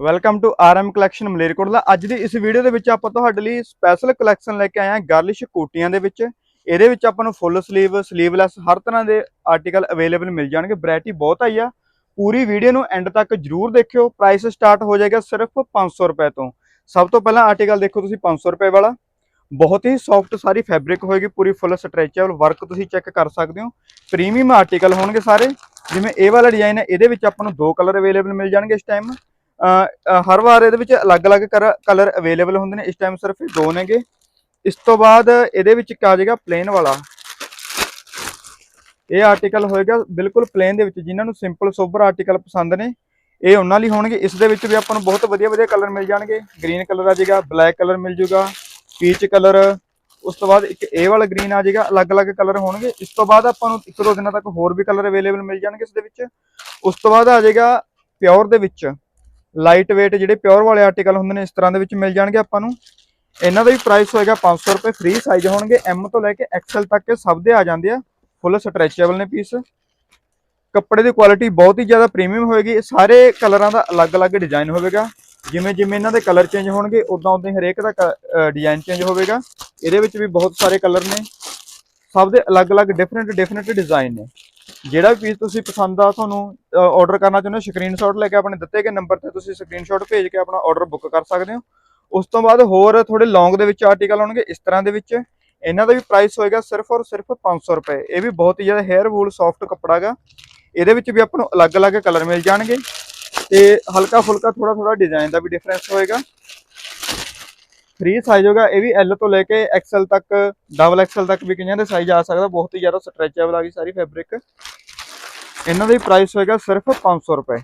Welcome to RM collection Malerkotla. ਅੱਜ ਦੀ ਇਸ ਵੀਡੀਓ ਦੇ ਵਿੱਚ ਆਪਾਂ ਤੁਹਾਡੇ ਲਈ ਸਪੈਸ਼ਲ ਕਲੈਕਸ਼ਨ ਲੈ ਕੇ ਆਏ ਹਾਂ ਗਰਲਿਸ਼ ਕੋਟੀਆਂ ਦੇ ਵਿੱਚ। ਇਹਦੇ ਵਿੱਚ ਆਪਾਂ ਨੂੰ ਫੁੱਲ ਸਲੀਵ ਸਲੀਵਲੈਸ ਹਰ ਤਰ੍ਹਾਂ ਦੇ ਆਰਟੀਕਲ ਅਵੇਲੇਬਲ ਮਿਲ ਜਾਣਗੇ। ਵੈਰਾਈਟੀ ਬਹੁਤ ਆਈ ਆ। ਪੂਰੀ ਵੀਡੀਓ ਨੂੰ ਐਂਡ ਤੱਕ ਜਰੂਰ ਦੇਖਿਓ। ਪ੍ਰਾਈਸ ਸਟਾਰਟ ਹੋ ਜਾਏਗਾ ਸਿਰਫ 500 ਰੁਪਏ ਤੋਂ। ਸਭ ਤੋਂ ਪਹਿਲਾਂ ਆਰਟੀਕਲ ਦੇਖੋ ਤੁਸੀਂ 500 ਰੁਪਏ ਵਾਲਾ। ਬਹੁਤ ਹੀ ਸੌਫਟ ਸਾਰੀ ਫੈਬਰਿਕ ਹੋਏਗੀ। ਪੂਰੀ ਫੁੱਲ ਸਟ੍ਰੈਚੇਬਲ ਵਰਕ ਤੁਸੀਂ ਚੈੱਕ ਕਰ ਸਕਦੇ ਹੋ। ਪ੍ਰੀਮੀਅਮ ਆਰਟੀਕਲ ਹੋਣਗੇ ਸਾਰੇ। ਜਿਵੇਂ ਇਹ ਵਾਲਾ ਡਿਜ਼ਾਈਨ ਹੈ, ਇਹਦੇ ਵਿੱਚ ਆਪਾਂ ਨੂੰ ਦੋ ਕਲਰ ਅਵੇਲੇਬਲ ਮਿਲ ਜਾਣਗੇ ਇਸ ਟਾਈਮ ਹਰ ਵਾਰ ਇਹਦੇ ਵਿੱਚ ਅਲੱਗ-ਅਲੱਗ ਕਲਰ ਅਵੇਲੇਬਲ ਹੁੰਦੇ ਨੇ। ਇਸ ਟਾਈਮ ਸਿਰਫ ਦੋ ਨੇਗੇ। ਇਸ ਤੋਂ ਬਾਅਦ ਇਹਦੇ ਵਿੱਚ ਇੱਕ ਆ ਜਾਏਗਾ? ਪਲੇਨ ਵਾਲਾ। ਇਹ ਆਰਟੀਕਲ ਹੋਏਗਾ ਬਿਲਕੁਲ ਪਲੇਨ ਦੇ ਵਿੱਚ, ਜਿਨ੍ਹਾਂ ਨੂੰ ਸਿੰਪਲ ਸੋਬਰ ਆਰਟੀਕਲ ਪਸੰਦ ਨੇ। ਇਹ ਉਹਨਾਂ ਲਈ ਹੋਣਗੇ। ਇਸ ਦੇ ਵਿੱਚ ਵੀ ਆਪਾਂ ਨੂੰ ਬਹੁਤ ਵਧੀਆ ਵਧੀਆ ਕਲਰ ਮਿਲ ਜਾਣਗੇ। ਗ੍ਰੀਨ ਕਲਰ ਆ ਜਾਏਗਾ ਬਲੈਕ ਕਲਰ ਮਿਲ ਜੂਗਾ ਪੀਚ ਕਲਰ ਉਸ ਤੋਂ ਬਾਅਦ ਇੱਕ ਇਹ ਵਾਲਾ ਗ੍ਰੀਨ ਆ ਜਾਏਗਾ, ਅਲੱਗ-ਅਲੱਗ ਕਲਰ ਹੋਣਗੇ। ਇਸ ਤੋਂ ਬਾਅਦ ਆਪਾਂ ਨੂੰ ਇੱਕ ਦੋ ਦਿਨਾਂ ਤੱਕ ਹੋਰ ਵੀ ਕਲਰ ਅਵੇਲੇਬਲ ਮਿਲ ਜਾਣਗੇ ਇਸ ਦੇ ਵਿੱਚ। ਉਸ ਤੋਂ ਬਾਅਦ ਆ ਜਾਏਗਾ ਪਿਓਰ ਦੇ ਵਿੱਚ। ਲਾਈਟ weight ਜਿਹੜੇ ਪਿਓਰ ਵਾਲੇ ਆਰਟੀਕਲ ਹੁੰਦੇ ਨੇ, ਇਸ ਤਰ੍ਹਾਂ ਦੇ ਵਿੱਚ ਮਿਲ ਜਾਣਗੇ ਆਪਾਂ ਨੂੰ। ਇਹਨਾਂ ਦਾ ਵੀ ਪ੍ਰਾਈਸ ਹੋਏਗਾ 500 ਰੁਪਏ ਫ੍ਰੀ ਸਾਈਜ਼ ਹੋਣਗੇ। ਐਮ ਤੋਂ ਲੈ ਕੇ ਐਕਸਲ ਤੱਕ ਇਹ ਸਭ ਦੇ ਆ ਜਾਂਦੇ ਆ। ਫੁੱਲ ਸਟ੍ਰੈਚੇਬਲ ਨੇ ਪੀਸ ਕੱਪੜੇ ਦੀ ਕੁਆਲਿਟੀ ਬਹੁਤ ਹੀ ਜ਼ਿਆਦਾ ਪ੍ਰੀਮੀਅਮ ਹੋਏਗੀ। ਸਾਰੇ ਕਲਰਾਂ ਦਾ ਅਲੱਗ-ਅਲੱਗ ਡਿਜ਼ਾਈਨ ਹੋਵੇਗਾ। ਜਿਵੇਂ ਜਿਵੇਂ ਇਹਨਾਂ ਦੇ ਕਲਰ ਚੇਂਜ ਹੋਣਗੇ ਉਦਾਂ ਉਦਾਂ ਹੀ ਹਰੇਕ ਦਾ ਡਿਜ਼ਾਈਨ ਚੇਂਜ ਹੋਵੇਗਾ। ਇਹਦੇ ਵਿੱਚ ਵੀ ਬਹੁਤ ਸਾਰੇ ਕਲਰ ਨੇ। ਸਭ ਦੇ ਅਲੱਗ-ਅਲੱਗ ਡਿਫਰੈਂਟ ਡਿਫਰੈਂਟ ਡਿਜ਼ਾਈਨ ਨੇ। ਜਿਹੜਾ ਵੀ ਪੀਸ ਤੁਸੀਂ ਪਸੰਦ ਆ ਤੁਹਾਨੂੰ ਆਰਡਰ ਕਰਨਾ ਚਾਹੁੰਦੇ ਹੋ ਸਕਰੀਨਸ਼ਾਟ ਲੈ ਕੇ ਆਪਣੇ ਦਿੱਤੇ ਗਏ ਨੰਬਰ ਤੇ ਤੁਸੀਂ ਸਕਰੀਨਸ਼ਾਟ ਭੇਜ ਕੇ ਆਪਣਾ ਆਰਡਰ ਬੁੱਕ ਕਰ ਸਕਦੇ ਹੋ। ਉਸ ਤੋਂ ਬਾਅਦ ਹੋਰ ਥੋੜੇ ਲੌਂਗ ਦੇ ਵਿੱਚ ਆਰਟੀਕਲ ਆਉਣਗੇ, ਇਸ ਤਰ੍ਹਾਂ ਦੇ ਵਿੱਚ। ਇਹਨਾਂ ਦਾ ਵੀ ਪ੍ਰਾਈਸ ਹੋਏਗਾ ਸਿਰਫ ਔਰ ਸਿਰਫ 500 ਰੁਪਏ। ਇਹ ਵੀ ਬਹੁਤ ਹੀ ਜ਼ਿਆਦਾ ਹੇਅਰ ਵੂਲ ਸੌਫਟ ਕੱਪੜਾ ਹੈਗਾ ਇਹਦੇ ਵਿੱਚ ਵੀ ਆਪਾਂ ਨੂੰ ਅਲੱਗ-ਅਲੱਗ ਕਲਰ ਮਿਲ ਜਾਣਗੇ। ਤੇ ਹਲਕਾ ਫੁਲਕਾ ਥੋੜਾ ਥੋੜਾ ਡਿਜ਼ਾਈਨ ਦਾ ਵੀ ਡਿਫਰੈਂਸ ਹੋਏਗਾ। ਫ੍ਰੀ ਸਾਈਜ਼ ਹੋਗਾ ਇਹ ਵੀ ਐਲ ਤੋਂ ਲੈ ਕੇ ਐਕਸਲ ਤੱਕ ਡਬਲ ਐਕਸਲ ਤੱਕ ਵੀ ਕਈਆਂ ਦੇ ਸਾਈਜ਼ ਆ ਸਕਦਾ, ਬਹੁਤ ਹੀ ਜ਼ਿਆਦਾ ਸਟ੍ਰੈਚੇਬਲ ਆ ਗਈ ਸਾਰੀ ਫੈਬਰਿਕ ਇਹਨਾਂ ਦਾ ਵੀ ਪ੍ਰਾਈਸ ਹੋਏਗਾ ਸਿਰਫ 500 ਰੁਪਏ।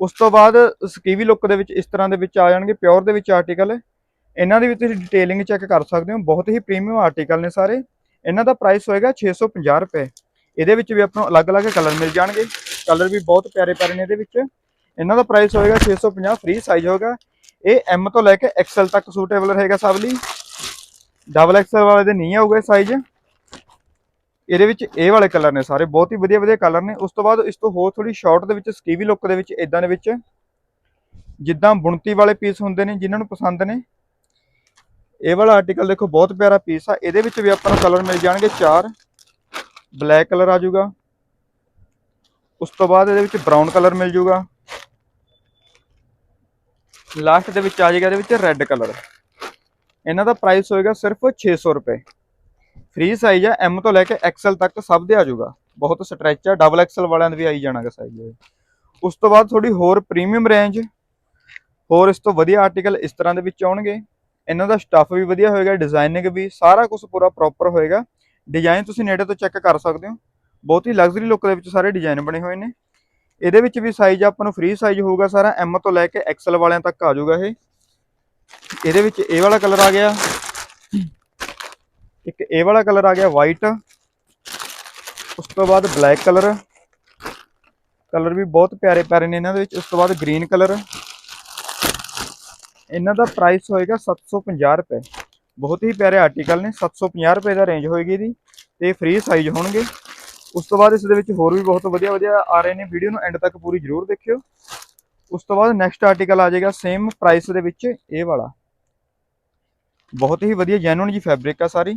ਉਸ ਤੋਂ ਬਾਅਦ ਸਕੀਵੀ ਲੁੱਕ ਦੇ ਵਿੱਚ ਇਸ ਤਰ੍ਹਾਂ ਦੇ ਵਿੱਚ ਆ ਜਾਣਗੇ ਪਿਓਰ ਦੇ ਵਿੱਚ ਆਰਟੀਕਲ ਇਹਨਾਂ ਦੀ ਵੀ ਤੁਸੀਂ ਡਿਟੇਲਿੰਗ ਚੈੱਕ ਕਰ ਸਕਦੇ ਹੋ, ਬਹੁਤ ਹੀ ਪ੍ਰੀਮੀਅਮ ਆਰਟੀਕਲ ਨੇ ਸਾਰੇ। ਇਹਨਾਂ ਦਾ ਪ੍ਰਾਈਸ ਹੋਏਗਾ 650 ਰੁਪਏ। ਇਹਦੇ ਵਿੱਚ ਵੀ ਆਪਾਂ ਨੂੰ ਅਲੱਗ-ਅਲੱਗ ਕਲਰ ਮਿਲ ਜਾਣਗੇ। ਕਲਰ ਵੀ ਬਹੁਤ ਪਿਆਰੇ ਪਿਆਰੇ ਨੇ ਇਹਦੇ ਵਿੱਚ। ਇਹਨਾਂ ਦਾ ਪ੍ਰਾਈਸ ਹੋਏਗਾ 650 ਫ੍ਰੀ ਸਾਈਜ਼ ਹੋਗਾ ਇਹ ਐਮ ਤੋਂ ਲੈ ਕੇ ਐਕਸਲ ਤੱਕ ਸੂਟੇਬਲ ਰਹੇਗਾ ਸਭ ਲਈ। ਡਬਲ ਐਕਸਲ ਵਾਲੇ ਦੇ ਨਹੀਂ ਆਊਗਾ ਸਾਈਜ਼ ਇਹਦੇ ਵਿੱਚ ਇਹ ਵਾਲੇ ਕਲਰ ਨੇ ਸਾਰੇ, ਬਹੁਤ ਹੀ ਵਧੀਆ ਵਧੀਆ ਕਲਰ ਨੇ। ਉਸ ਤੋਂ ਬਾਅਦ ਇਸ ਤੋਂ ਹੋਰ ਥੋੜੀ ਸ਼ਾਰਟ ਦੇ ਵਿੱਚ ਸਕੀਵੀ ਲੁੱਕ ਦੇ ਵਿੱਚ ਇਦਾਂ ਦੇ ਵਿੱਚ, ਜਿੱਦਾਂ ਬੁਣਤੀ ਵਾਲੇ ਪੀਸ ਹੁੰਦੇ ਨੇ, ਜਿਨ੍ਹਾਂ ਨੂੰ ਪਸੰਦ ਨੇ। ਇਹ ਵਾਲਾ ਆਰਟੀਕਲ ਦੇਖੋ, ਬਹੁਤ ਪਿਆਰਾ ਪੀਸ ਆ। ਇਹਦੇ ਵਿੱਚ ਵੀ ਆਪਾਂ ਨੂੰ ਕਲਰ ਮਿਲ ਜਾਣਗੇ ਚਾਰ। ਬਲੈਕ ਕਲਰ ਆ ਜਾਊਗਾ। ਉਸ ਤੋਂ ਬਾਅਦ ਇਹਦੇ ਵਿੱਚ ਬਰਾਊਨ ਕਲਰ ਮਿਲ ਜਾਊਗਾ। ਲਾਸਟ ਦੇ ਵਿੱਚ ਆ ਜਾਏਗਾ, ਇਹਦੇ ਵਿੱਚ ਰੈੱਡ ਕਲਰ ਇਹਨਾਂ ਦਾ ਪ੍ਰਾਈਸ ਹੋਏਗਾ ਸਿਰਫ 600 ਰੁਪਏ। ਫ੍ਰੀ ਸਾਈਜ਼ ਆ ਐਮ ਤੋਂ ਲੈ ਕੇ ਐਕਸਲ ਤੱਕ ਸਭ ਦੇ ਆ ਜਾਊਗਾ। ਬਹੁਤ ਸਟ੍ਰੈਚ ਆ ਡਬਲ ਐਕਸਲ ਵਾਲਿਆਂ ਦੇ ਵੀ ਆਈ ਜਾਣਾਗਾ ਸਾਈਜ਼ ਉਸ ਤੋਂ ਬਾਅਦ ਥੋੜੀ ਹੋਰ ਪ੍ਰੀਮੀਅਮ ਰੇਂਜ ਹੋਰ ਇਸ ਤੋਂ ਵਧੀਆ ਆਰਟੀਕਲ ਇਸ ਤਰ੍ਹਾਂ ਦੇ ਵਿੱਚ ਆਉਣਗੇ। ਇਹਨਾਂ ਦਾ ਸਟੱਫ ਵੀ ਵਧੀਆ ਹੋਏਗਾ ਡਿਜ਼ਾਈਨਿੰਗ ਵੀ, ਸਾਰਾ ਕੁਝ ਪੂਰਾ ਪ੍ਰੋਪਰ ਹੋਏਗਾ। ਡਿਜ਼ਾਈਨ ਤੁਸੀਂ ਨੇੜੇ ਤੋਂ ਚੈੱਕ ਕਰ ਸਕਦੇ ਹੋ। ਬਹੁਤ ਹੀ ਲਗਜ਼ਰੀ ਲੁੱਕ ਦੇ ਵਿੱਚ ਸਾਰੇ ਡਿਜ਼ਾਈਨ ਬਣੇ ਹੋਏ ਨੇ। ਇਹਦੇ ਵਿੱਚ ਵੀ ਸਾਈਜ਼ ਆਪਾਂ ਨੂੰ ਫ੍ਰੀ ਸਾਈਜ਼ ਹੋਊਗਾ ਸਾਰਾ ਐਮ ਤੋਂ ਲੈ ਕੇ ਐਕਸਲ ਵਾਲਿਆਂ ਤੱਕ ਆ ਜਾਊਗਾ ਇਹ। ਇਹਦੇ ਵਿੱਚ ਇਹ ਵਾਲਾ ਕਲਰ ਆ ਗਿਆ। ਇੱਕ ਇਹ ਵਾਲਾ ਕਲਰ ਆ ਗਿਆ ਵਾਈਟ ਉਸ ਤੋਂ ਬਾਅਦ ਬਲੈਕ ਕਲਰ ਕਲਰ ਵੀ ਬਹੁਤ ਪਿਆਰੇ ਪਿਆਰੇ ਨੇ ਇਹਨਾਂ ਦੇ ਵਿੱਚ। ਉਸ ਤੋਂ ਬਾਅਦ ਗ੍ਰੀਨ ਕਲਰ ਇਹਨਾਂ ਦਾ ਪ੍ਰਾਈਸ ਹੋਏਗਾ 750 ਰੁਪਏ। ਬਹੁਤ ਹੀ ਪਿਆਰੇ ਆਰਟੀਕਲ ਨੇ 750 ਰੁਪਏ ਦਾ ਰੇਂਜ ਹੋਏਗੀ ਇਹਦੀ। ਤੇ ਫ੍ਰੀ ਸਾਈਜ਼ ਹੋਣਗੇ। ਉਸ ਤੋਂ ਬਾਅਦ ਇਸ ਦੇ ਵਿੱਚ ਹੋਰ ਵੀ ਬਹੁਤ ਵਧੀਆ ਵਧੀਆ ਆ ਰਹੇ ਨੇ। ਵੀਡੀਓ ਨੂੰ ਐਂਡ ਤੱਕ ਪੂਰੀ ਜ਼ਰੂਰ ਦੇਖਿਓ। ਉਸ ਤੋਂ ਬਾਅਦ ਨੈਕਸਟ ਆਰਟੀਕਲ ਆ ਜਾਏਗਾ ਸੇਮ ਪ੍ਰਾਈਸ ਦੇ ਵਿੱਚ ਇਹ ਵਾਲਾ। ਬਹੁਤ ਹੀ ਵਧੀਆ ਜੈਨੂਨ ਜੀ ਫੈਬਰਿਕ ਆ ਸਾਰੀ।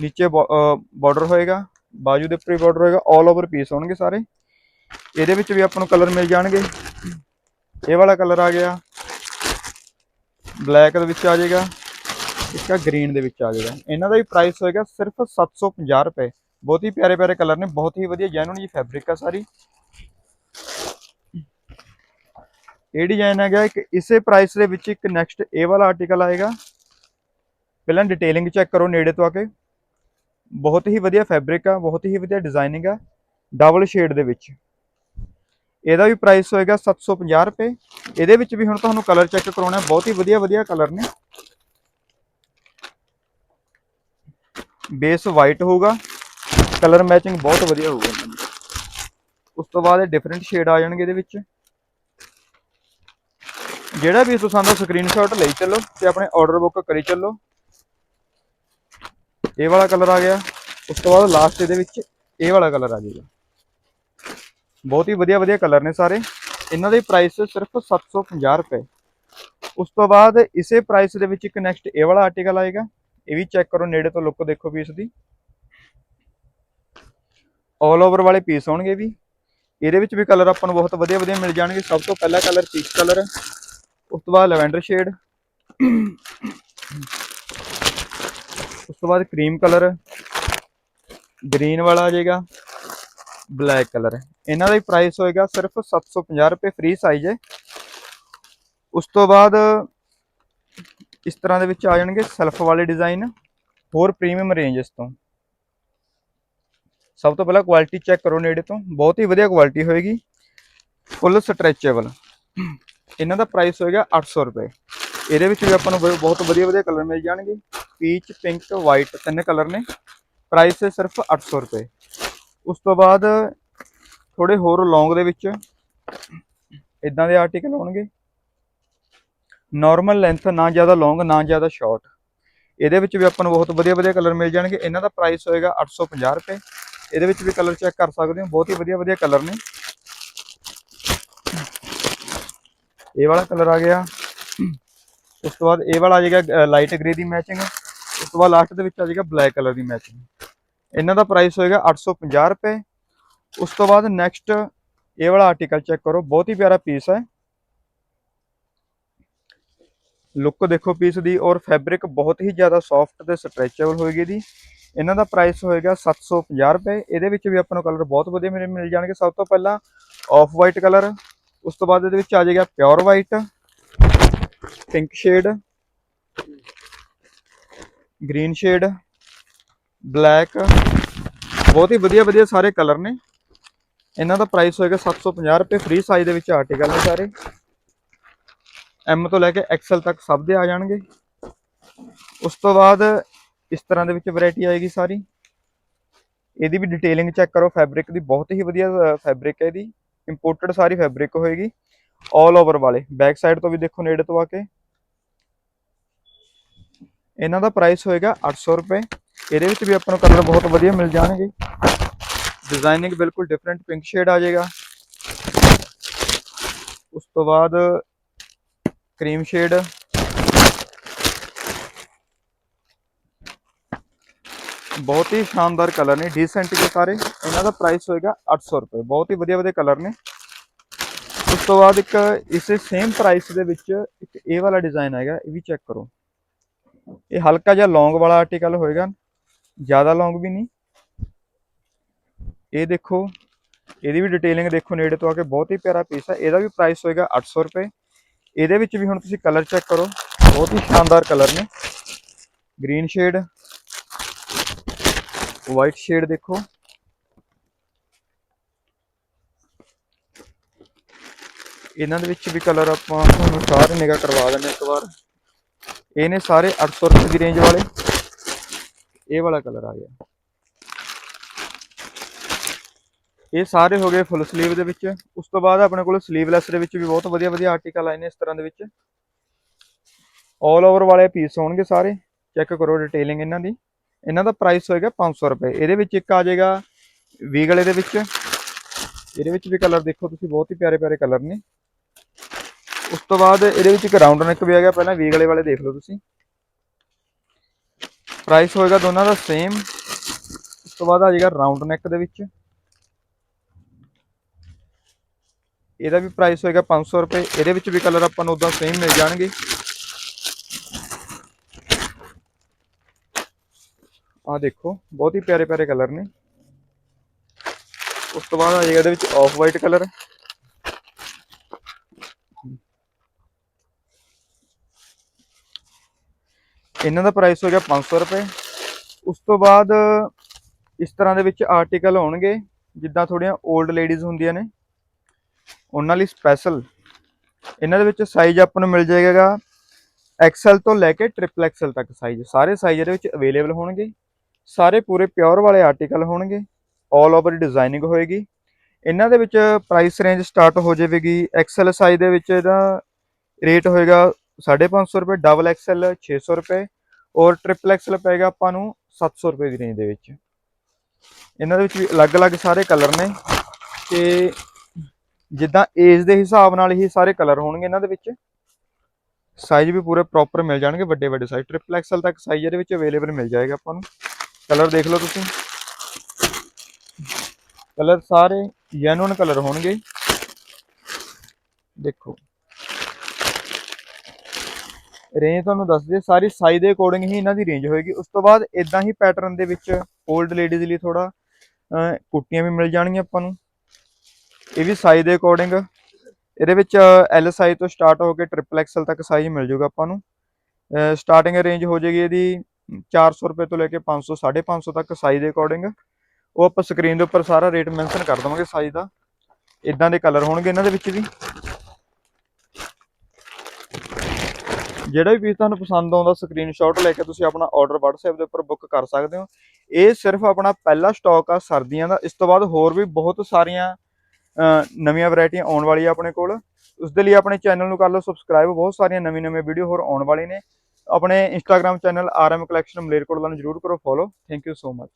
ਨੀਚੇ ਬਾਰਡਰ ਹੋਏਗਾ, ਬਾਜੂ ਦੇ ਉੱਪਰ ਬਾਰਡਰ ਹੋਏਗਾ 올 ਓਵਰ ਪੀਸ ਹੋਣਗੇ ਸਾਰੇ। ਇਹਦੇ ਵਿੱਚ ਵੀ ਆਪਾਂ ਨੂੰ ਕਲਰ ਮਿਲ ਜਾਣਗੇ। ਇਹ ਵਾਲਾ ਕਲਰ ਆ ਗਿਆ। ਬਲੈਕ ਦੇ ਵਿੱਚ ਆ ਜਾਏਗਾ। ਇੱਕ ਆ ਗ੍ਰੀਨ ਦੇ ਵਿੱਚ ਆ ਜਾਏਗਾ। ਇਹਨਾਂ ਦਾ ਵੀ ਪ੍ਰਾਈਸ ਹੋਏਗਾ ਸਿਰਫ 750 ਰੁਪਏ। ਬਹੁਤ ਹੀ ਪਿਆਰੇ ਪਿਆਰੇ ਕਲਰ ਨੇ, ਬਹੁਤ ਹੀ ਵਧੀਆ ਜੈਨੂਨ ਜੀ ਫੈਬਰਿਕ ਆ ਸਾਰੀ। ਇਹ ਡਿਜ਼ਾਈਨ ਹੈਗਾ ਇੱਕ ਇਸੇ ਪ੍ਰਾਈਸ ਦੇ ਵਿੱਚ ਇੱਕ ਨੈਕਸਟ ਇਹ ਵਾਲਾ ਆਰਟੀਕਲ ਆਏਗਾ। ਪਹਿਲਾਂ ਡਿਟੇਲਿੰਗ ਚੈੱਕ ਕਰੋ ਨੇੜੇ ਤੋਂ ਆ ਕੇ। ਬਹੁਤ ਹੀ ਵਧੀਆ ਫੈਬਰਿਕ ਆ, ਬਹੁਤ ਹੀ ਵਧੀਆ ਡਿਜ਼ਾਈਨਿੰਗ ਆ ਡਬਲ ਸ਼ੇਡ ਦੇ ਵਿੱਚ। ਇਹਦਾ ਵੀ ਪ੍ਰਾਈਸ ਹੋਏਗਾ 750 ਰੁਪਏ। ਇਹਦੇ ਵਿੱਚ ਵੀ ਹੁਣ ਤੁਹਾਨੂੰ ਕਲਰ ਚੈੱਕ ਕਰਾਉਣਾ, ਬਹੁਤ ਹੀ ਵਧੀਆ ਵਧੀਆ ਕਲਰ ਨੇ। ਬੇਸ ਵਾਈਟ ਹੋਊਗਾ। ਕਲਰ ਮੈਚਿੰਗ ਬਹੁਤ ਵਧੀਆ ਹੋਊਗਾ ਇਹਨਾਂ ਦੀ। ਉਸ ਤੋਂ ਬਾਅਦ ਇਹ ਡਿਫਰੈਂਟ ਸ਼ੇਡ ਆ ਜਾਣਗੇ ਇਹਦੇ ਵਿੱਚ। ਜਿਹੜਾ ਵੀ ਤੁਸੀਂ ਆ ਸਕਰੀਨਸ਼ਾਟ ਲਈ ਚੱਲੋ ਤੇ ਆਪਣੇ ਆਰਡਰ ਬੁੱਕ ਕਰੀ ਚੱਲੋ। ਇਹ ਵਾਲਾ ਕਲਰ ਆ ਗਿਆ। ਉਸ ਤੋਂ ਬਾਅਦ ਲਾਸਟ ਇਹਦੇ ਵਿੱਚ ਇਹ ਵਾਲਾ ਕਲਰ ਆ ਜਾਏਗਾ ਬਹੁਤ ਹੀ ਵਧੀਆ ਵਧੀਆ ਕਲਰ ਨੇ ਸਾਰੇ। ਇਹਨਾਂ ਦੇ ਪ੍ਰਾਈਸ ਸਿਰਫ 750 ਰੁਪਏ। ਉਸ ਤੋਂ ਬਾਅਦ ਇਸੇ ਪ੍ਰਾਈਸ ਦੇ ਵਿੱਚ ਇੱਕ ਨੈਕਸਟ ਇਹ ਵਾਲਾ ਆਰਟੀਕਲ ਆਏਗਾ। ਇਹ ਵੀ ਚੈੱਕ ਕਰੋ, ਨੇੜੇ ਤੋਂ ਲੁੱਕ ਦੇਖੋ ਪੀਸ ਦੀ। 올 ਓਵਰ ਵਾਲੇ ਪੀਸ ਹੋਣਗੇ ਵੀ। ਇਹਦੇ ਵਿੱਚ ਵੀ ਕਲਰ ਆਪਾਂ ਨੂੰ ਬਹੁਤ ਵਧੀਆ ਵਧੀਆ ਮਿਲ ਜਾਣਗੇ। ਸਭ ਤੋਂ ਪਹਿਲਾ ਕਲਰ ਪੀਚ ਕਲਰ ਉਸ ਤੋਂ ਬਾਅਦ ਲੈਵੈਂਡਰ ਸ਼ੇਡ ਉਸ ਤੋਂ ਬਾਅਦ ਕਰੀਮ ਕਲਰ ਗ੍ਰੀਨ ਵਾਲਾ ਆ ਜਾਏਗਾ ਬਲੈਕ ਕਲਰ ਇਹਨਾਂ ਦਾ ਹੀ ਪ੍ਰਾਈਸ ਹੋਏਗਾ ਸਿਰਫ 750 ਰੁਪਏ ਫ੍ਰੀ ਸਾਈਜ਼ ਹੈ। ਉਸ ਤੋਂ ਬਾਅਦ ਇਸ ਤਰ੍ਹਾਂ ਦੇ ਵਿੱਚ ਆ ਜਾਣਗੇ ਸੈਲਫ ਵਾਲੇ ਡਿਜ਼ਾਈਨ ਹੋਰ ਪ੍ਰੀਮੀਅਮ ਰੇਂਜ ਇਸ ਤੋਂ। ਸਭ ਤੋਂ ਪਹਿਲਾਂ ਕੁਆਲਿਟੀ ਚੈੱਕ ਕਰੋ ਨੇੜੇ ਤੋਂ। ਬਹੁਤ ਹੀ ਵਧੀਆ ਕੁਆਲਿਟੀ ਹੋਏਗੀ। ਫੁੱਲ ਸਟ੍ਰੈਚੇਬਲ ਇਹਨਾਂ ਦਾ ਪ੍ਰਾਈਸ ਹੋਏਗਾ 800 ਰੁਪਏ। ਇਹਦੇ ਵਿੱਚ ਵੀ ਆਪਾਂ ਨੂੰ ਬਹੁਤ- ਵਧੀਆ ਵਧੀਆ ਕਲਰ ਮਿਲ ਜਾਣਗੇ। ਪੀਚ ਪਿੰਕ ਵਾਈਟ ਤਿੰਨ ਕਲਰ ਨੇ। ਪ੍ਰਾਈਸ ਹੈ ਸਿਰਫ 800 ਰੁਪਏ। ਉਸ ਤੋਂ ਬਾਅਦ ਥੋੜੇ ਹੋਰ ਲੌਂਗ ਦੇ ਵਿੱਚ ਇਦਾਂ ਦੇ ਆਰਟੀਕਲ ਹੋਣਗੇ ਨਾਰਮਲ ਲੈਂਥ ਨਾ ਜ਼ਿਆਦਾ ਲੌਂਗ ਨਾ ਜ਼ਿਆਦਾ ਸ਼ਾਰਟ ਇਹਦੇ ਵਿੱਚ ਵੀ ਆਪਾਂ ਨੂੰ ਬਹੁਤ ਵਧੀਆ ਵਧੀਆ ਕਲਰ ਮਿਲ ਜਾਣਗੇ। ਇਹਨਾਂ ਦਾ ਪ੍ਰਾਈਸ ਹੋਏਗਾ 850 ਰੁਪਏ। ਇਹਦੇ ਵਿੱਚ ਵੀ ਕਲਰ ਚੈੱਕ ਕਰ ਸਕਦੇ ਹੋ, ਬਹੁਤ ਹੀ ਵਧੀਆ ਵਧੀਆ ਕਲਰ ਨੇ। ਇਹ ਵਾਲਾ ਕਲਰ ਆ ਗਿਆ। ਉਸ ਤੋਂ ਬਾਅਦ ਇਹ ਵਾਲਾ ਆ ਜਾਏਗਾ ਲਾਈਟ ਗ੍ਰੇ ਦੀ ਮੈਚਿੰਗ ਉਸ ਤੋਂ ਬਾਅਦ ਲਾਸਟ ਦੇ ਵਿੱਚ ਆ ਜਾਏਗਾ ਬਲੈਕ ਕਲਰ ਦੀ ਮੈਚਿੰਗ ਇਹਨਾਂ ਦਾ ਪ੍ਰਾਈਸ ਹੋਏਗਾ 850 ਰੁਪਏ। ਉਸ ਤੋਂ ਬਾਅਦ ਨੈਕਸਟ ਇਹ ਵਾਲਾ ਆਰਟੀਕਲ ਚੈੱਕ ਕਰੋ, ਬਹੁਤ ਹੀ ਪਿਆਰਾ ਪੀਸ ਹੈ। ਲੁੱਕ ਦੇਖੋ ਪੀਸ ਦੀ ਔਰ ਫੈਬਰਿਕ ਬਹੁਤ ਹੀ ਜ਼ਿਆਦਾ ਸੌਫਟ ਤੇ ਸਟ੍ਰੈਚੇਬਲ ਹੋਏਗੀ ਦੀ ਇਹਨਾਂ ਦਾ ਪ੍ਰਾਈਸ ਹੋਏਗਾ 750 ਰੁਪਏ। ਇਹਦੇ ਵਿੱਚ ਵੀ ਆਪਾਂ ਨੂੰ ਕਲਰ ਬਹੁਤ ਵਧੀਆ ਮਿਲ ਜਾਣਗੇ। ਸਭ ਤੋਂ ਪਹਿਲਾਂ ਆਫ ਵਾਈਟ ਕਲਰ ਉਸ ਤੋਂ ਬਾਅਦ ਇਹਦੇ ਵਿੱਚ ਆ ਜਾਏਗਾ pure white pink shade green shade black ਬਹੁਤ ਹੀ ਵਧੀਆ ਵਧੀਆ ਸਾਰੇ ਕਲਰ ਨੇ। ਇਹਨਾਂ ਦਾ ਪ੍ਰਾਈਸ ਹੋਏਗਾ 750 ਰੁਪਏ। ਫ੍ਰੀ ਸਾਈਜ਼ ਦੇ ਵਿੱਚ ਆਰਟੀਕਲ ਨੇ ਸਾਰੇ। ਐਮ ਤੋਂ ਲੈ ਕੇ ਐਕਸਲ ਤੱਕ ਸਭ ਦੇ ਆ ਜਾਣਗੇ। ਉਸ ਤੋਂ ਬਾਅਦ ਇਸ ਤਰ੍ਹਾਂ ਦੇ ਵਿੱਚ ਵੈਰਾਈਟੀ ਆਏਗੀ ਸਾਰੀ। ਇਹਦੀ ਵੀ ਡਿਟੇਲਿੰਗ ਚੈੱਕ ਕਰੋ ਫੈਬਰਿਕ ਦੀ ਬਹੁਤ ਹੀ ਵਧੀਆ ਫੈਬਰਿਕ ਹੈ ਇਹਦੀ। ਇੰਪੋਰਟਡ ਸਾਰੀ ਫੈਬਰਿਕ ਹੋਏਗੀ। 올 ਓਵਰ ਵਾਲੇ ਬੈਕ ਸਾਈਡ ਤੋਂ ਵੀ ਦੇਖੋ ਨੇੜੇ ਤੋਂ ਆ ਕੇ। ਇਹਨਾਂ ਦਾ ਪ੍ਰਾਈਸ ਹੋਏਗਾ 800 ਰੁਪਏ। ਇਹਦੇ ਵਿੱਚ ਵੀ ਆਪਾਂ ਨੂੰ ਕਲਰ ਬਹੁਤ ਵਧੀਆ ਮਿਲ ਜਾਣਗੇ। ਡਿਜ਼ਾਈਨਿੰਗ ਬਿਲਕੁਲ ਡਿਫਰੈਂਟ ਪਿੰਕ ਸ਼ੇਡ ਆ ਜਾਏਗਾ। ਉਸ ਤੋਂ ਬਾਅਦ ਕਰੀਮ ਸ਼ੇਡ ਬਹੁਤ ਹੀ ਸ਼ਾਨਦਾਰ ਕਲਰ ਨੇ ਡੀਸੈਂਟ ਦੇ ਸਾਰੇ। ਇਹਨਾਂ ਦਾ ਪ੍ਰਾਈਸ ਹੋਏਗਾ 800 ਰੁਪਏ। ਬਹੁਤ ਹੀ ਵਧੀਆ ਵਧੀਆ ਕਲਰ ਨੇ। ਉਸ ਤੋਂ ਬਾਅਦ ਇੱਕ ਇਸੇ ਸੇਮ ਪ੍ਰਾਈਸ ਦੇ ਵਿੱਚ ਇੱਕ ਇਹ ਵਾਲਾ ਡਿਜ਼ਾਈਨ ਆਏਗਾ ਇਹ ਵੀ ਚੈੱਕ ਕਰੋ। ਇਹ ਹਲਕਾ ਜਿਹਾ ਲੌਂਗ ਵਾਲਾ ਆਰਟੀਕਲ ਹੋਏਗਾ, ਜ਼ਿਆਦਾ ਲੌਂਗ ਵੀ ਨਹੀਂ। ਇਹ ਦੇਖੋ, ਇਹਦੀ ਵੀ ਡਿਟੇਲਿੰਗ ਦੇਖੋ, ਨੇੜੇ ਤੋਂ ਆ ਕੇ ਬਹੁਤ ਹੀ ਪਿਆਰਾ ਪੀਸ ਹੈ। ਇਹਦਾ ਵੀ ਪ੍ਰਾਈਸ ਹੋਏਗਾ 800 ਰੁਪਏ। ਇਹਦੇ ਵਿੱਚ ਵੀ ਹੁਣ ਤੁਸੀਂ ਕਲਰ ਚੈੱਕ ਕਰੋ, ਬਹੁਤ ਹੀ ਸ਼ਾਨਦਾਰ ਕਲਰ ਨੇ। ਗ੍ਰੀਨ ਸ਼ੇਡ ਵਾਈਟ ਸ਼ੇਡ ਦੇਖੋ। ਇਹਨਾਂ ਦੇ ਵਿੱਚ ਵੀ ਕਲਰ ਆਪਾਂ ਤੁਹਾਨੂੰ ਸਾਰੇ ਨਿਗਾ ਕਰਵਾ ਦਿੰਦੇ ਇੱਕ ਵਾਰ। ਇਹ ਨੇ ਸਾਰੇ 800 ਰੁਪਏ ਦੀ ਰੇਂਜ ਵਾਲੇ। ਇਹ ਵਾਲਾ ਕਲਰ ਆ ਗਿਆ। ਇਹ ਸਾਰੇ ਹੋ ਗਏ ਫੁੱਲ ਸਲੀਵ ਦੇ ਵਿੱਚ। ਉਸ ਤੋਂ ਬਾਅਦ ਆਪਣੇ ਕੋਲ ਸਲੀਵਲੈਸ ਦੇ ਵਿੱਚ ਵੀ ਬਹੁਤ ਵਧੀਆ ਵਧੀਆ ਆਰਟੀਕਲ ਆਏ ਨੇ ਇਸ ਤਰ੍ਹਾਂ ਦੇ ਵਿੱਚ। ਆਲ ਓਵਰ ਵਾਲੇ ਪੀਸ ਹੋਣਗੇ ਸਾਰੇ। ਚੈੱਕ ਕਰੋ ਡਿਟੇਲਿੰਗ ਇਹਨਾਂ ਦੀ। ਇਹਨਾਂ ਦਾ ਪ੍ਰਾਈਸ ਹੋਏਗਾ 500 ਰੁਪਏ। ਇਹਦੇ ਵਿੱਚ ਇੱਕ ਆ ਜਾਏਗਾ ਵੀ ਗਲੇ ਦੇ ਵਿੱਚ। ਇਹਦੇ ਵਿੱਚ ਵੀ ਕਲਰ ਦੇਖੋ ਤੁਸੀਂ, ਬਹੁਤ ਹੀ ਪਿਆਰੇ ਪਿਆਰੇ ਕਲਰ ਨੇ। ਉਸ ਤੋਂ ਬਾਅਦ ਇਹਦੇ ਵਿੱਚ ਇੱਕ ਰਾਉਂਡ ਨੈਕ ਵੀ ਆ ਗਿਆ ਪਹਿਲਾਂ ਵੀ ਗਲੇ ਵਾਲੇ ਦੇਖ ਲਓ ਤੁਸੀਂ। ਪ੍ਰਾਈਸ ਹੋਏਗਾ ਦੋਨਾਂ ਦਾ ਸੇਮ ਉਸ ਤੋਂ ਬਾਅਦ ਆ ਜਾਏਗਾ ਰਾਉਂਡ ਨੈਕ ਦੇ ਵਿੱਚ। ਇਹਦਾ ਵੀ ਪ੍ਰਾਈਸ ਹੋਏਗਾ 500 ਰੁਪਏ। ਇਹਦੇ ਵਿੱਚ ਵੀ ਕਲਰ ਆਪਾਂ ਨੂੰ ਉਦਾਂ ਸੇਮ ਮਿਲ ਜਾਣਗੇ। ਆ ਦੇਖੋ, ਬਹੁਤ ਹੀ ਪਿਆਰੇ ਪਿਆਰੇ ਕਲਰ ਨੇ। ਉਸ ਤੋਂ ਬਾਅਦ ਆ ਜਾਏਗਾ ਇਹਦੇ ਵਿੱਚ ਆਫ ਵਾਈਟ ਕਲਰ ਇਹਨਾਂ ਦਾ ਪ੍ਰਾਈਸ ਹੋ ਗਿਆ 500 ਰੁਪਏ। ਉਸ ਤੋਂ ਬਾਅਦ ਇਸ ਤਰ੍ਹਾਂ ਦੇ ਵਿੱਚ ਆਰਟੀਕਲ ਹੋਣਗੇ ਜਿੱਦਾਂ ਥੋੜੀਆਂ 올ਡ ਲੇਡੀਜ਼ ਹੁੰਦੀਆਂ ਨੇ। ਉਹਨਾਂ ਲਈ ਸਪੈਸ਼ਲ ਇਹਨਾਂ ਦੇ ਵਿੱਚ ਸਾਈਜ਼ ਆਪਾਂ ਨੂੰ ਮਿਲ ਜਾਏਗਾ ਐਕਸਲ ਤੋਂ ਲੈ ਕੇ ਟ੍ਰਿਪਲ ਐਕਸਲ ਤੱਕ ਸਾਈਜ਼ ਸਾਰੇ ਸਾਈਜ਼ ਇਹਦੇ ਵਿੱਚ ਅਵੇਲੇਬਲ ਹੋਣਗੇ। ਸਾਰੇ ਪੂਰੇ ਪਿਓਰ ਵਾਲੇ ਆਰਟੀਕਲ ਹੋਣਗੇ 올 ਓਵਰ ਡਿਜ਼ਾਈਨਿੰਗ ਹੋਏਗੀ। ਇਹਨਾਂ ਦੇ ਵਿੱਚ ਪ੍ਰਾਈਸ ਰੇਂਜ ਸਟਾਰਟ ਹੋ ਜਾਵੇਗੀ। ਐਕਸਲ ਸਾਈਜ਼ ਦੇ ਵਿੱਚ ਇਹਦਾ ਰੇਟ ਹੋਏਗਾ 550 ਰੁਪਏ ਡਬਲ ਐਕਸਲ 600 ਰੁਪਏ ਔਰ ਟ੍ਰਿਪਲ ਐਕਸਲ ਪਏਗਾ ਆਪਾਂ ਨੂੰ 700 ਰੁਪਏ ਦੀ ਰੇਂਜ ਦੇ ਵਿੱਚ। ਇਹਨਾਂ ਦੇ ਵਿੱਚ ਵੀ ਅਲੱਗ-ਅਲੱਗ ਸਾਰੇ ਕਲਰ ਨੇ ਤੇ ਜਿੱਦਾਂ ਏਜ ਦੇ ਹਿਸਾਬ ਨਾਲ ਹੀ ਸਾਰੇ ਕਲਰ ਹੋਣਗੇ ਇਹਨਾਂ ਦੇ ਵਿੱਚ। ਸਾਈਜ਼ ਵੀ ਪੂਰੇ ਪ੍ਰੋਪਰ ਮਿਲ ਜਾਣਗੇ ਵੱਡੇ ਵੱਡੇ ਸਾਈਜ਼ ਟ੍ਰਿਪਲ ਐਕਸਲ ਤੱਕ ਸਾਈਜ਼ ਇਹਦੇ ਵਿੱਚ ਅਵੇਲੇਬਲ ਮਿਲ ਜਾਏਗਾ ਆਪਾਂ ਨੂੰ। ਕਲਰ ਦੇਖ ਲਓ ਤੁਸੀਂ। ਕਲਰ ਸਾਰੇ ਜੈਨੂਨ ਕਲਰ ਹੋਣਗੇ। ਦੇਖੋ। ਰੇਂਜ ਤੁਹਾਨੂੰ ਦੱਸ ਦਈਏ, ਸਾਰੀ ਸਾਈਜ਼ ਦੇ ਅਕੋਰਡਿੰਗ ਹੀ ਇਹਨਾਂ ਦੀ ਰੇਂਜ ਹੋਏਗੀ। ਉਸ ਤੋਂ ਬਾਅਦ ਇਦਾਂ ਹੀ ਪੈਟਰਨ ਦੇ ਵਿੱਚ 올ਡ ਲੇਡੀਜ਼ ਲਈ ਥੋੜਾ ਕੁੱਟੀਆਂ ਵੀ ਮਿਲ ਜਾਣਗੀਆਂ ਆਪਾਂ ਨੂੰ। ਇਹ ਵੀ ਸਾਈਜ਼ ਦੇ ਅਕੋਰਡਿੰਗ ਇਹਦੇ ਵਿੱਚ ਐਲ ਸਾਈਜ਼ ਤੋਂ ਸਟਾਰਟ ਹੋ ਕੇ ਟ੍ਰਿਪਲ ਐਕਸਲ ਤੱਕ ਸਾਈਜ਼ ਮਿਲ ਜਾਊਗਾ ਆਪਾਂ ਨੂੰ। ਸਟਾਰਟਿੰਗ ਰੇਂਜ ਹੋ ਜਾਏਗੀ ਇਹਦੀ 400 ਰੁਪਏ ਤੋਂ ਲੈ ਕੇ 500 550 ਤੱਕ ਸਾਈਜ਼ ਦੇ ਅਕੋਰਡਿੰਗ ਉਹ ਆਪਾਂ ਸਕਰੀਨ ਦੇ ਉੱਪਰ ਸਾਰਾ ਰੇਟ ਮੈਂਸ਼ਨ ਕਰ ਦਵਾਂਗੇ ਸਾਈਜ਼ ਦਾ। ਇਦਾਂ ਦੇ ਕਲਰ ਹੋਣਗੇ ਇਹਨਾਂ ਦੇ ਵਿੱਚ ਵੀ। ਜਿਹੜਾ ਵੀ ਪੀਸ ਤੁਹਾਨੂੰ ਪਸੰਦ ਆਉਂਦਾ ਸਕਰੀਨਸ਼ਾਟ ਲੈ ਕੇ ਤੁਸੀਂ ਆਪਣਾ ਆਰਡਰ WhatsApp ਦੇ ਉੱਪਰ ਬੁੱਕ ਕਰ ਸਕਦੇ ਹੋ। ਇਹ ਸਿਰਫ ਆਪਣਾ ਪਹਿਲਾ ਸਟਾਕ ਆ ਸਰਦੀਆਂ ਦਾ। ਇਸ ਤੋਂ ਬਾਅਦ ਹੋਰ ਵੀ ਬਹੁਤ ਸਾਰੀਆਂ ਨਵੀਆਂ ਵੈਰਾਈਟੀਆਂ ਆਉਣ ਵਾਲੀ ਆ ਆਪਣੇ ਕੋਲ। ਉਸ ਦੇ ਲਈ ਆਪਣੇ ਚੈਨਲ ਨੂੰ ਕਰ ਲਓ ਸਬਸਕ੍ਰਾਈਬ ਬਹੁਤ ਸਾਰੀਆਂ ਨਵੀਂ ਨਵੀਂ ਵੀਡੀਓ ਹੋਰ ਆਉਣ ਵਾਲੀ ਨੇ। ਆਪਣੇ Instagram channel RM collection Malerkotla ਨੂੰ ਜਰੂਰ ਕਰੋ follow thank you so much